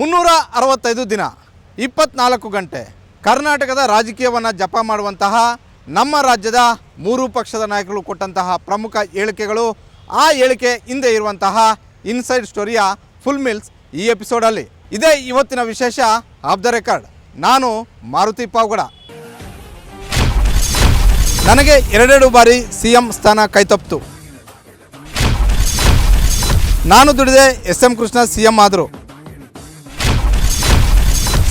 ಮುನ್ನೂರ ಅರವತ್ತೈದು ದಿನ, ಇಪ್ಪತ್ನಾಲ್ಕು ಗಂಟೆ. ಕರ್ನಾಟಕದ ರಾಜಕೀಯವನ್ನು ಜಪ ಮಾಡುವಂತಹ ನಮ್ಮ ರಾಜ್ಯದ ಮೂರು ಪಕ್ಷದ ನಾಯಕರು ಕೊಟ್ಟಂತಹ ಪ್ರಮುಖ ಹೇಳಿಕೆಗಳು, ಆ ಹೇಳಿಕೆ ಹಿಂದೆ ಇರುವಂತಹ ಇನ್ಸೈಡ್ ಸ್ಟೋರಿಯ ಫುಲ್ ಮಿಲ್ಸ್ ಈ ಎಪಿಸೋಡಲ್ಲಿ. ಇದೇ ಇವತ್ತಿನ ವಿಶೇಷ ಆಫ್ ದ ರೆಕಾರ್ಡ್. ನಾನು ಮಾರುತಿ ಪಾವ್ಗಡ. ನನಗೆ ಎರಡೆರಡು ಬಾರಿ ಸಿ ಎಂ ಸ್ಥಾನ ಕೈತಪ್ಪಿತು ನಾನು ದುಡಿದೆ S M Krishna C M ಆದರು.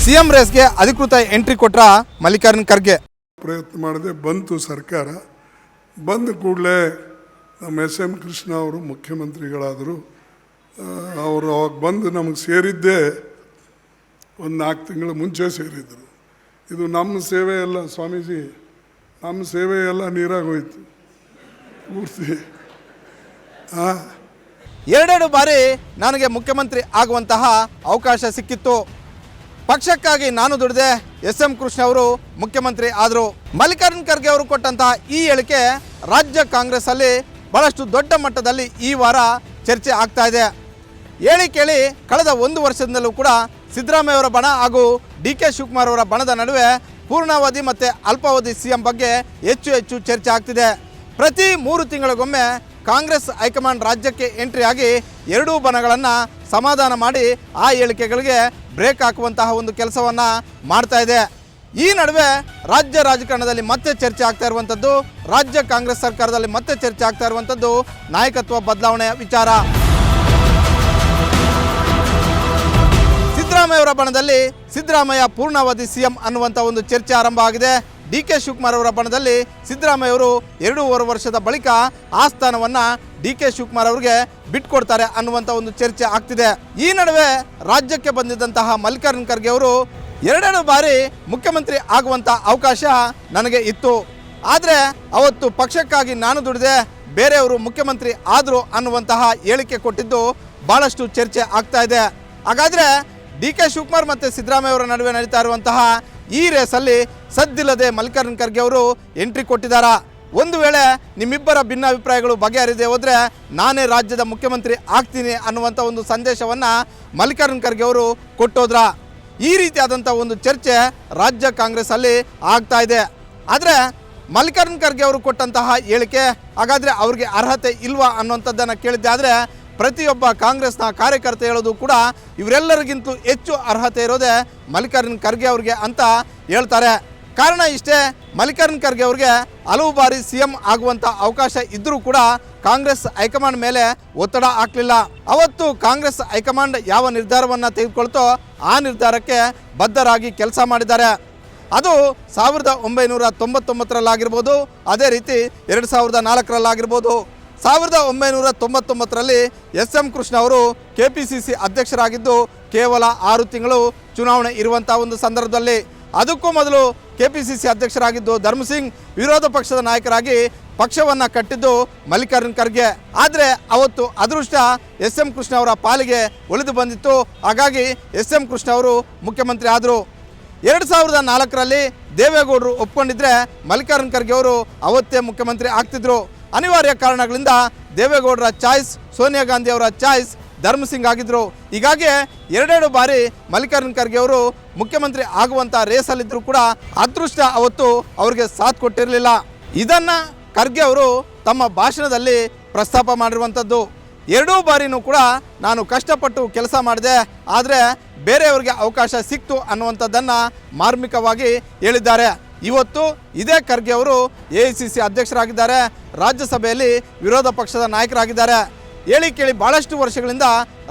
ಸಿ ಎಂ ರೇಸ್ಗೆ ಅಧಿಕೃತ ಎಂಟ್ರಿ ಕೊಟ್ರ ಮಲ್ಲಿಕಾರ್ಜುನ್ ಖರ್ಗೆ. ಪ್ರಯತ್ನ ಮಾಡಿದೆ ಬಂತು ಸರ್ಕಾರ. ಬಂದ ಕೂಡಲೇ ನಮ್ಮ ಎಸ್ ಎಂ ಕೃಷ್ಣ ಅವರು ಮುಖ್ಯಮಂತ್ರಿಗಳಾದರು. ಅವರು ಅವಾಗ ಬಂದು ನಮಗೆ ಸೇರಿದ್ದೇ ಒಂದು ನಾಲ್ಕು ತಿಂಗಳ ಮುಂಚೆ ಸೇರಿದ್ದರು ಇದು ನಮ್ಮ ಸೇವೆ ಎಲ್ಲ ಸ್ವಾಮೀಜಿ ನಮ್ಮ ಸೇವೆ ಎಲ್ಲ ನೀರಾಗೋಯ್ತು ಪೂರ್ತಿ. ಹಾಂ ಎರಡೆರಡು ಬಾರಿ ನನಗೆ ಮುಖ್ಯಮಂತ್ರಿ ಆಗುವಂತಹ ಅವಕಾಶ ಸಿಕ್ಕಿತ್ತು. ಪಕ್ಷಕ್ಕಾಗಿ ನಾನು ದುಡಿದೆ. ಎಸ್ ಎಂ ಕೃಷ್ಣ ಅವರು ಮುಖ್ಯಮಂತ್ರಿ ಆದರು. ಮಲ್ಲಿಕಾರ್ಜುನ್ ಖರ್ಗೆ ಅವರು ಕೊಟ್ಟಂತಹ ಈ ಹೇಳಿಕೆ ರಾಜ್ಯ ಕಾಂಗ್ರೆಸ್ ಅಲ್ಲಿ ಬಹಳಷ್ಟು ದೊಡ್ಡ ಮಟ್ಟದಲ್ಲಿ ಈ ವಾರ ಚರ್ಚೆ ಆಗ್ತಾ ಇದೆ. ಹೇಳಿ ಕೇಳಿ ಕಳೆದ ಒಂದು ವರ್ಷದಿಂದಲೂ ಕೂಡ ಸಿದ್ದರಾಮಯ್ಯ ಅವರ ಬಣ ಹಾಗೂ ಡಿ ಕೆ ಶಿವಕುಮಾರ್ ಅವರ ಬಣದ ನಡುವೆ ಪೂರ್ಣಾವಧಿ ಮತ್ತು ಅಲ್ಪಾವಧಿ ಸಿಎಂ ಬಗ್ಗೆ ಹೆಚ್ಚು ಹೆಚ್ಚು ಚರ್ಚೆ ಆಗ್ತಿದೆ. ಪ್ರತಿ ಮೂರು ತಿಂಗಳಿಗೊಮ್ಮೆ ಕಾಂಗ್ರೆಸ್ ಹೈಕಮಾಂಡ್ ರಾಜ್ಯಕ್ಕೆ ಎಂಟ್ರಿ ಆಗಿ ಎರಡೂ ಬಣಗಳನ್ನು ಸಮಾಧಾನ ಮಾಡಿ ಆ ಹೇಳಿಕೆಗಳಿಗೆ ಬ್ರೇಕ್ ಹಾಕುವಂತಹ ಒಂದು ಕೆಲಸವನ್ನು ಮಾಡ್ತಾ ಇದೆ. ಈ ನಡುವೆ ರಾಜ್ಯ ರಾಜಕಾರಣದಲ್ಲಿ ಮತ್ತೆ ಚರ್ಚೆ ಆಗ್ತಾ ಇರುವಂಥದ್ದು ರಾಜ್ಯ ಕಾಂಗ್ರೆಸ್ ಸರ್ಕಾರದಲ್ಲಿ ಮತ್ತೆ ಚರ್ಚೆ ಆಗ್ತಾ ಇರುವಂಥದ್ದು ನಾಯಕತ್ವ ಬದಲಾವಣೆಯ ವಿಚಾರ. ಸಿದ್ದರಾಮಯ್ಯ ಅವರ ಬಣದಲ್ಲಿ ಸಿದ್ದರಾಮಯ್ಯ ಪೂರ್ಣಾವಧಿ ಸಿಎಂ ಅನ್ನುವಂಥ ಒಂದು ಚರ್ಚೆ ಆರಂಭ ಆಗಿದೆ. ಡಿ ಕೆ ಶಿವಕುಮಾರ್ ಅವರ ಬಣದಲ್ಲಿ ಸಿದ್ದರಾಮಯ್ಯ ಅವರು ಎರಡೂವರೆ ವರ್ಷದ ಬಳಿಕ ಆ ಸ್ಥಾನವನ್ನು ಡಿ ಕೆ ಶಿವಕುಮಾರ್ ಅವರಿಗೆ ಬಿಟ್ಕೊಡ್ತಾರೆ ಅನ್ನುವಂಥ ಒಂದು ಚರ್ಚೆ ಆಗ್ತಿದೆ. ಈ ನಡುವೆ ರಾಜ್ಯಕ್ಕೆ ಬಂದಿದ್ದಂತಹ ಮಲ್ಲಿಕಾರ್ಜುನ್ ಖರ್ಗೆ ಅವರು ಎರಡೆರಡು ಬಾರಿ ಮುಖ್ಯಮಂತ್ರಿ ಆಗುವಂಥ ಅವಕಾಶ ನನಗೆ ಇತ್ತು. ಆದರೆ ಅವತ್ತು ಪಕ್ಷಕ್ಕಾಗಿ ನಾನು ದುಡಿದೆ, ಬೇರೆಯವರು ಮುಖ್ಯಮಂತ್ರಿ ಆದರು ಅನ್ನುವಂತಹ ಹೇಳಿಕೆ ಕೊಟ್ಟಿದ್ದು ಭಾಳಷ್ಟು ಚರ್ಚೆ ಆಗ್ತಾ ಇದೆ. ಹಾಗಾದರೆ ಡಿ ಕೆ ಶಿವಕುಮಾರ್ ಮತ್ತು ಸಿದ್ದರಾಮಯ್ಯ ಅವರ ನಡುವೆ ನಡೀತಾ ಇರುವಂತಹ ಈ ರೇಸಲ್ಲಿ ಸದ್ದಿಲ್ಲದೆ ಮಲ್ಲಿಕಾರ್ಜುನ್ ಖರ್ಗೆ ಅವರು ಎಂಟ್ರಿ ಕೊಟ್ಟಿದ್ದಾರೆ? ಒಂದು ವೇಳೆ ನಿಮ್ಮಿಬ್ಬರ ಭಿನ್ನಾಭಿಪ್ರಾಯಗಳು ಬಗೆಹರಿದೆ ಹೋದರೆ ನಾನೇ ರಾಜ್ಯದ ಮುಖ್ಯಮಂತ್ರಿ ಆಗ್ತೀನಿ ಅನ್ನುವಂಥ ಒಂದು ಸಂದೇಶವನ್ನು ಮಲ್ಲಿಕಾರ್ಜುನ್ ಖರ್ಗೆ ಅವರು ಕೊಟ್ಟೋದ್ರ? ಈ ರೀತಿಯಾದಂಥ ಒಂದು ಚರ್ಚೆ ರಾಜ್ಯ ಕಾಂಗ್ರೆಸ್ಸಲ್ಲಿ ಆಗ್ತಾ ಇದೆ. ಆದರೆ ಮಲ್ಲಿಕಾರ್ಜುನ್ ಖರ್ಗೆ ಅವರು ಕೊಟ್ಟಂತಹ ಹೇಳಿಕೆ ಹಾಗಾದರೆ ಅವ್ರಿಗೆ ಅರ್ಹತೆ ಇಲ್ವಾ ಅನ್ನುವಂಥದ್ದನ್ನು ಕೇಳಿದ್ದೆ. ಆದರೆ ಪ್ರತಿಯೊಬ್ಬ ಕಾಂಗ್ರೆಸ್ನ ಕಾರ್ಯಕರ್ತ ಹೇಳೋದು ಕೂಡ ಇವರೆಲ್ಲರಿಗಿಂತಲೂ ಹೆಚ್ಚು ಅರ್ಹತೆ ಇರೋದೇ ಮಲ್ಲಿಕಾರ್ಜುನ್ ಖರ್ಗೆ ಅವ್ರಿಗೆ ಅಂತ ಹೇಳ್ತಾರೆ. ಕಾರಣ ಇಷ್ಟೇ, ಮಲ್ಲಿಕಾರ್ಜುನ್ ಖರ್ಗೆ ಅವ್ರಿಗೆ ಹಲವು ಬಾರಿ ಸಿ ಎಂ ಆಗುವಂಥ ಅವಕಾಶ ಇದ್ದರೂ ಕೂಡ ಕಾಂಗ್ರೆಸ್ ಹೈಕಮಾಂಡ್ ಮೇಲೆ ಒತ್ತಡ ಹಾಕಲಿಲ್ಲ. ಅವತ್ತು ಕಾಂಗ್ರೆಸ್ ಹೈಕಮಾಂಡ್ ಯಾವ ನಿರ್ಧಾರವನ್ನು ತೆಗೆದುಕೊಳ್ತೋ ಆ ನಿರ್ಧಾರಕ್ಕೆ ಬದ್ಧರಾಗಿ ಕೆಲಸ ಮಾಡಿದ್ದಾರೆ. ಅದು ಸಾವಿರದ ಒಂಬೈನೂರ ತೊಂಬತ್ತೊಂಬತ್ತರಲ್ಲಾಗಿರ್ಬೋದು, ಅದೇ ರೀತಿ ಎರಡು ಸಾವಿರದ ನಾಲ್ಕರಲ್ಲಾಗಿರ್ಬೋದು. ಸಾವಿರದ ಒಂಬೈನೂರ ತೊಂಬತ್ತೊಂಬತ್ತರಲ್ಲಿ ಎಸ್ ಎಂ ಕೃಷ್ಣ ಅವರು ಕೆ ಪಿ ಸಿ ಸಿ ಅಧ್ಯಕ್ಷರಾಗಿದ್ದು ಕೇವಲ ಆರು ತಿಂಗಳು ಚುನಾವಣೆ ಇರುವಂಥ ಒಂದು ಸಂದರ್ಭದಲ್ಲಿ. ಅದಕ್ಕೂ ಮೊದಲು ಕೆ ಪಿ ಸಿ ಸಿ ಅಧ್ಯಕ್ಷರಾಗಿದ್ದು ಧರ್ಮಸಿಂಗ್ ವಿರೋಧ ಪಕ್ಷದ ನಾಯಕರಾಗಿ ಪಕ್ಷವನ್ನು ಕಟ್ಟಿದ್ದು ಮಲ್ಲಿಕಾರ್ಜುನ್ ಖರ್ಗೆ. ಆದರೆ ಅವತ್ತು ಅದೃಷ್ಟ ಎಸ್ ಎಂ ಕೃಷ್ಣ ಅವರ ಪಾಲಿಗೆ ಉಳಿದು ಬಂದಿತ್ತು. ಹಾಗಾಗಿ ಎಸ್ ಎಂ ಕೃಷ್ಣ ಅವರು ಮುಖ್ಯಮಂತ್ರಿ ಆದರು. ಎರಡು ಸಾವಿರದ ನಾಲ್ಕರಲ್ಲಿ ದೇವೇಗೌಡರು ಒಪ್ಕೊಂಡಿದ್ರೆ ಮಲ್ಲಿಕಾರ್ಜುನ್ ಖರ್ಗೆ ಅವರು ಅವತ್ತೇ ಮುಖ್ಯಮಂತ್ರಿ ಆಗ್ತಿದ್ರು. ಅನಿವಾರ್ಯ ಕಾರಣಗಳಿಂದ ದೇವೇಗೌಡರ ಚಾಯ್ಸ್, ಸೋನಿಯಾ ಗಾಂಧಿ ಅವರ ಚಾಯ್ಸ್ ಧರ್ಮಸಿಂಗ್ ಆಗಿದ್ರು. ಹೀಗಾಗಿ ಎರಡೆರಡು ಬಾರಿ ಮಲ್ಲಿಕಾರ್ಜುನ್ ಖರ್ಗೆ ಅವರು ಮುಖ್ಯಮಂತ್ರಿ ಆಗುವಂಥ ರೇಸಲ್ಲಿದ್ದರೂ ಕೂಡ ಅದೃಷ್ಟ ಅವತ್ತು ಅವರಿಗೆ ಸಾಥ್ ಕೊಟ್ಟಿರಲಿಲ್ಲ. ಇದನ್ನು ಖರ್ಗೆ ಅವರು ತಮ್ಮ ಭಾಷಣದಲ್ಲಿ ಪ್ರಸ್ತಾಪ ಮಾಡಿರುವಂಥದ್ದು ಎರಡೂ ಬಾರಿನೂ ಕೂಡ ನಾನು ಕಷ್ಟಪಟ್ಟು ಕೆಲಸ ಮಾಡಿದೆ, ಆದರೆ ಬೇರೆಯವರಿಗೆ ಅವಕಾಶ ಸಿಕ್ತು ಅನ್ನುವಂಥದ್ದನ್ನು ಮಾರ್ಮಿಕವಾಗಿ ಹೇಳಿದ್ದಾರೆ. ಇವತ್ತು ಇದೇ ಖರ್ಗೆ ಅವರು ಎ ಐ ಸಿ ಅಧ್ಯಕ್ಷರಾಗಿದ್ದಾರೆ. ರಾಜ್ಯಸಭೆಯಲ್ಲಿ ವಿರೋಧ ಪಕ್ಷದ ನಾಯಕರಾಗಿದ್ದಾರೆ. ಹೇಳಿ ಕೇಳಿ ಭಾಳಷ್ಟು ವರ್ಷಗಳಿಂದ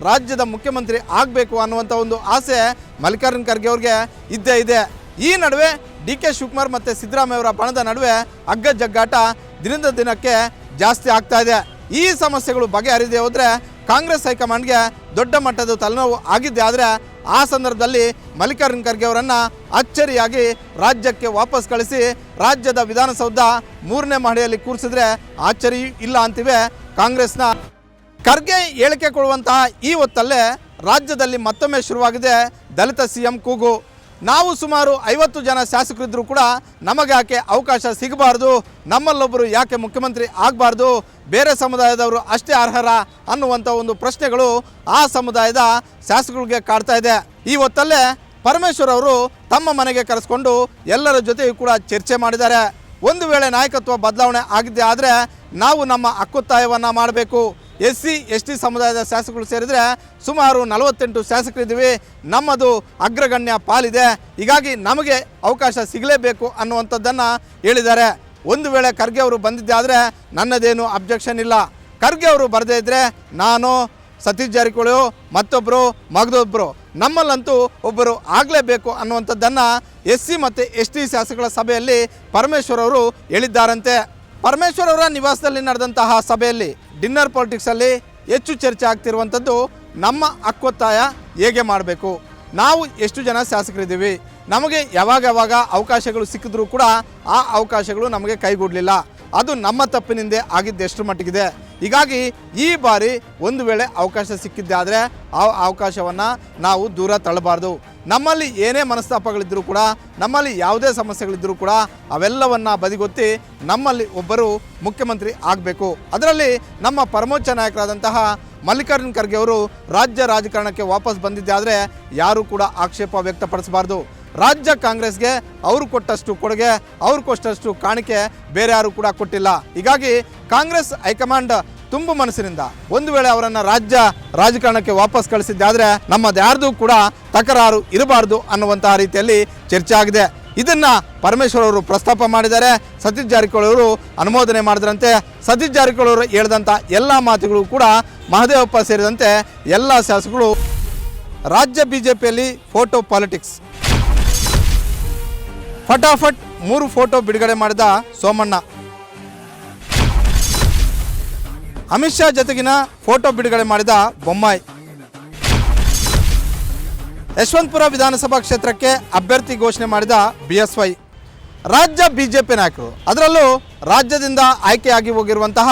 ರಾಜ್ಯದ ಮುಖ್ಯಮಂತ್ರಿ ಆಗಬೇಕು ಅನ್ನುವಂಥ ಒಂದು ಆಸೆ ಮಲ್ಲಿಕಾರ್ಜುನ್ ಖರ್ಗೆ ಅವ್ರಿಗೆ ಇದ್ದೇ ಇದೆ. ಈ ನಡುವೆ ಡಿ ಕೆ ಶಿವಕುಮಾರ್ ಮತ್ತು ಸಿದ್ದರಾಮಯ್ಯ ಅವರ ಬಣದ ನಡುವೆ ಅಗ್ಗ ಜಗ್ಗಾಟ ದಿನದ ದಿನಕ್ಕೆ ಜಾಸ್ತಿ ಆಗ್ತಾ ಇದೆ. ಈ ಸಮಸ್ಯೆಗಳು ಬಗೆಹರಿದೇ ಹೋದರೆ ಕಾಂಗ್ರೆಸ್ ಹೈಕಮಾಂಡ್ಗೆ ದೊಡ್ಡ ಮಟ್ಟದ ತಲೆನೋವು ಆಗಿದ್ದೆ ಆದರೆ ಆ ಸಂದರ್ಭದಲ್ಲಿ ಮಲ್ಲಿಕಾರ್ಜುನ್ ಖರ್ಗೆ ಅವರನ್ನು ಅಚ್ಚರಿಯಾಗಿ ರಾಜ್ಯಕ್ಕೆ ವಾಪಸ್ ಕಳಿಸಿ ರಾಜ್ಯದ ವಿಧಾನಸೌಧ ಮೂರನೇ ಮಹಡಿಯಲ್ಲಿ ಕೂರಿಸಿದ್ರೆ ಆಶ್ಚರ್ಯ ಇಲ್ಲ ಅಂತಿವೆ. ಕಾಂಗ್ರೆಸ್ನ ಖರ್ಗೆ ಹೇಳಿಕೆ ಕೊಡುವಂತಹ ಈ ಹೊತ್ತಲ್ಲೇ ರಾಜ್ಯದಲ್ಲಿ ಮತ್ತೊಮ್ಮೆ ಶುರುವಾಗಿದೆ ದಲಿತ ಸಿಎಂ ಕೂಗು. ನಾವು ಸುಮಾರು ಐವತ್ತು ಜನ ಶಾಸಕರಿದ್ದರೂ ಕೂಡ ನಮಗ್ಯಾಕೆ ಅವಕಾಶ ಸಿಗಬಾರ್ದು? ನಮ್ಮಲ್ಲೊಬ್ಬರು ಯಾಕೆ ಮುಖ್ಯಮಂತ್ರಿ ಆಗಬಾರ್ದು? ಬೇರೆ ಸಮುದಾಯದವರು ಅಷ್ಟೇ ಅರ್ಹರ ಅನ್ನುವಂಥ ಒಂದು ಪ್ರಶ್ನೆಗಳು ಆ ಸಮುದಾಯದ ಶಾಸಕರಿಗೆ ಕಾಡ್ತಾ ಇದೆ. ಈ ಹೊತ್ತಲ್ಲೇ ಪರಮೇಶ್ವರ್ ಅವರು ತಮ್ಮ ಮನೆಗೆ ಕರೆಸ್ಕೊಂಡು ಎಲ್ಲರ ಜೊತೆಯೂ ಕೂಡ ಚರ್ಚೆ ಮಾಡಿದ್ದಾರೆ. ಒಂದು ವೇಳೆ ನಾಯಕತ್ವ ಬದಲಾವಣೆ ಆಗಿದ್ದೇ ಆದರೆ ನಾವು ನಮ್ಮ ಹಕ್ಕೊತ್ತಾಯವನ್ನು ಮಾಡಬೇಕು. ಎಸ್ ಸಿ ಎಸ್ ಟಿ ಸಮುದಾಯದ ಶಾಸಕರು ಸೇರಿದರೆ ಸುಮಾರು ನಲವತ್ತೆಂಟು ಶಾಸಕರಿದ್ದೀವಿ. ನಮ್ಮದು ಅಗ್ರಗಣ್ಯ ಪಾಲಿದೆ. ಹೀಗಾಗಿ ನಮಗೆ ಅವಕಾಶ ಸಿಗಲೇಬೇಕು ಅನ್ನುವಂಥದ್ದನ್ನು ಹೇಳಿದ್ದಾರೆ. ಒಂದು ವೇಳೆ ಖರ್ಗೆ ಅವರು ಬಂದಿದ್ದೆ ಆದರೆ ನನ್ನದೇನು ಅಬ್ಜೆಕ್ಷನ್ ಇಲ್ಲ. ಖರ್ಗೆ ಅವರು ಬರದೇ ಇದ್ದರೆ ನಾನು, ಸತೀಶ್ ಜಾರಕಿಹೊಳಿ ಮತ್ತೊಬ್ಬರು ಮಗದೊಬ್ಬರು ನಮ್ಮಲ್ಲಂತೂ ಒಬ್ಬರು ಆಗಲೇಬೇಕು ಅನ್ನುವಂಥದ್ದನ್ನು ಎಸ್ ಸಿ ಮತ್ತು ಎಸ್ ಟಿ ಶಾಸಕರ ಸಭೆಯಲ್ಲಿ ಪರಮೇಶ್ವರ್ ಅವರು ಹೇಳಿದ್ದಾರಂತೆ. ಪರಮೇಶ್ವರ್ ಅವರ ನಿವಾಸದಲ್ಲಿ ನಡೆದಂತಹ ಸಭೆಯಲ್ಲಿ ಡಿನ್ನರ್ ಪಾಲಿಟಿಕ್ಸಲ್ಲಿ ಹೆಚ್ಚು ಚರ್ಚೆ ಆಗ್ತಿರುವಂಥದ್ದು ನಮ್ಮ ಹಕ್ಕೊತ್ತಾಯ ಹೇಗೆ ಮಾಡಬೇಕು? ನಾವು ಎಷ್ಟು ಜನ ಶಾಸಕರಿದ್ದೀವಿ? ನಮಗೆ ಯಾವಾಗ ಯಾವಾಗ ಅವಕಾಶಗಳು ಸಿಕ್ಕಿದ್ರೂ ಕೂಡ ಆ ಅವಕಾಶಗಳು ನಮಗೆ ಕೈಗೂಡಲಿಲ್ಲ. ಅದು ನಮ್ಮ ತಪ್ಪಿನಿಂದ ಆಗಿದ್ದು ಎಷ್ಟು ಮಟ್ಟಿಗಿದೆ. ಹೀಗಾಗಿ ಈ ಬಾರಿ ಒಂದು ವೇಳೆ ಅವಕಾಶ ಸಿಕ್ಕಿದ್ದೆ ಆದರೆ ಆ ಅವಕಾಶವನ್ನು ನಾವು ದೂರ ತಳ್ಳಬಾರ್ದು. ನಮ್ಮಲ್ಲಿ ಏನೇ ಮನಸ್ತಾಪಗಳಿದ್ದರೂ ಕೂಡ, ನಮ್ಮಲ್ಲಿ ಯಾವುದೇ ಸಮಸ್ಯೆಗಳಿದ್ದರೂ ಕೂಡ ಅವೆಲ್ಲವನ್ನು ಬದಿಗೊತ್ತಿ ನಮ್ಮಲ್ಲಿ ಒಬ್ಬರು ಮುಖ್ಯಮಂತ್ರಿ ಆಗಬೇಕು. ಅದರಲ್ಲಿ ನಮ್ಮ ಪರಮೋಚ್ಚ ನಾಯಕರಾದಂತಹ ಮಲ್ಲಿಕಾರ್ಜುನ್ ಖರ್ಗೆ ಅವರು ರಾಜ್ಯ ರಾಜಕಾರಣಕ್ಕೆ ವಾಪಸ್ ಬಂದಿದ್ದಾದರೆ ಯಾರೂ ಕೂಡ ಆಕ್ಷೇಪ ವ್ಯಕ್ತಪಡಿಸಬಾರ್ದು. ರಾಜ್ಯ ಕಾಂಗ್ರೆಸ್ಗೆ ಅವರು ಕೊಟ್ಟಷ್ಟು ಕೊಡುಗೆ, ಅವ್ರು ಕೊಟ್ಟಷ್ಟು ಕಾಣಿಕೆ ಬೇರೆ ಯಾರು ಕೂಡ ಕೊಟ್ಟಿಲ್ಲ. ಹೀಗಾಗಿ ಕಾಂಗ್ರೆಸ್ ಹೈಕಮಾಂಡ್ ತುಂಬು ಮನಸ್ಸಿನಿಂದ ಒಂದು ವೇಳೆ ಅವರನ್ನು ರಾಜ್ಯ ರಾಜಕಾರಣಕ್ಕೆ ವಾಪಸ್ ಕಳಿಸಿದ್ದಾದರೆ ನಮ್ಮದು ಯಾರ್ದು ಕೂಡ ತಕರಾರು ಇರಬಾರ್ದು ಅನ್ನುವಂತಹ ರೀತಿಯಲ್ಲಿ ಚರ್ಚೆ ಆಗಿದೆ. ಇದನ್ನ ಪರಮೇಶ್ವರ್ ಅವರು ಪ್ರಸ್ತಾಪ ಮಾಡಿದ್ದಾರೆ. ಸತೀಶ್ ಜಾರಕಿಹೊಳಿ ಅವರು ಅನುಮೋದನೆ ಮಾಡಿದ್ರಂತೆ. ಸತೀಶ್ ಜಾರಕಿಹೊಳಿ ಅವರು ಹೇಳಿದಂಥ ಎಲ್ಲ ಮಾತುಗಳು ಕೂಡ ಮಹದೇವಪ್ಪ ಸೇರಿದಂತೆ ಎಲ್ಲ ಶಾಸಕರು ರಾಜ್ಯ ಬಿಜೆಪಿಯಲ್ಲಿ ಫೋಟೋ ಪಾಲಿಟಿಕ್ಸ್. ಫಟಾಫಟ್ ಮೂರು ಫೋಟೋ ಬಿಡುಗಡೆ ಮಾಡಿದ ಸೋಮಣ್ಣ. ಅಮಿತ್ ಶಾ ಜೊತೆಗಿನ ಫೋಟೋ ಬಿಡುಗಡೆ ಮಾಡಿದ ಬೊಮ್ಮಾಯಿ. ಯಶವಂತಪುರ ವಿಧಾನಸಭಾ ಕ್ಷೇತ್ರಕ್ಕೆ ಅಭ್ಯರ್ಥಿ ಘೋಷಣೆ ಮಾಡಿದ ಬಿಎಸ್ವೈ ರಾಜ್ಯ ಬಿಜೆಪಿ ನಾಯಕರು, ಅದರಲ್ಲೂ ರಾಜ್ಯದಿಂದ ಆಯ್ಕೆಯಾಗಿ ಹೋಗಿರುವಂತಹ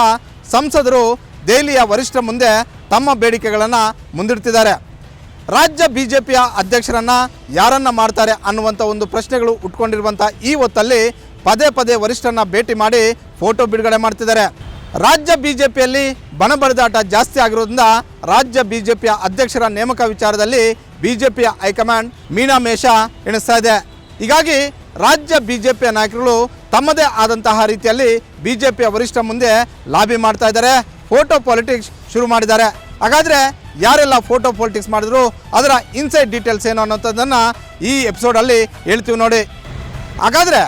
ಸಂಸದರು ದೆಹಲಿಯ ವರಿಷ್ಠರ ಮುಂದೆ ತಮ್ಮ ಬೇಡಿಕೆಗಳನ್ನು ಮುಂದಿಡ್ತಿದ್ದಾರೆ. ರಾಜ್ಯ ಬಿಜೆಪಿಯ ಅಧ್ಯಕ್ಷರನ್ನ ಯಾರನ್ನ ಮಾಡ್ತಾರೆ ಅನ್ನುವಂಥ ಒಂದು ಪ್ರಶ್ನೆಗಳು ಉಟ್ಕೊಂಡಿರುವಂಥ ಈ ಹೊತ್ತಲ್ಲಿ ಪದೇ ಪದೇ ವರಿಷ್ಠರನ್ನ ಭೇಟಿ ಮಾಡಿ ಫೋಟೋ ಬಿಡುಗಡೆ ಮಾಡ್ತಿದ್ದಾರೆ. ರಾಜ್ಯ ಬಿಜೆಪಿಯಲ್ಲಿ ಬಣ ಬಡಿದಾಟ ಜಾಸ್ತಿ ಆಗಿರೋದ್ರಿಂದ ರಾಜ್ಯ ಬಿಜೆಪಿಯ ಅಧ್ಯಕ್ಷರ ನೇಮಕ ವಿಚಾರದಲ್ಲಿ ಬಿಜೆಪಿಯ ಹೈಕಮಾಂಡ್ ಮೀನಾಮೇಷ ಎಣಿಸ್ತಾ ಇದೆ. ಹೀಗಾಗಿ ರಾಜ್ಯ ಬಿಜೆಪಿಯ ನಾಯಕರುಗಳು ತಮ್ಮದೇ ಆದಂತಹ ರೀತಿಯಲ್ಲಿ ಬಿಜೆಪಿಯ ವರಿಷ್ಠ ಮುಂದೆ ಲಾಬಿ ಮಾಡ್ತಾ ಇದ್ದಾರೆ. ಫೋಟೋ ಪಾಲಿಟಿಕ್ಸ್ ಶುರು ಮಾಡಿದ್ದಾರೆ. ಹಾಗಾದ್ರೆ ಯಾರೆಲ್ಲ ಫೋಟೋ ಪಾಲಿಟಿಕ್ಸ್ ಮಾಡಿದ್ರು, ಅದರ ಇನ್ಸೈಡ್ ಡೀಟೇಲ್ಸ್ ಏನು ಅನ್ನೋಂಥದ್ದನ್ನು ಈ ಎಪಿಸೋಡಲ್ಲಿ ಹೇಳ್ತೀವಿ ನೋಡಿ. ಹಾಗಾದ್ರೆ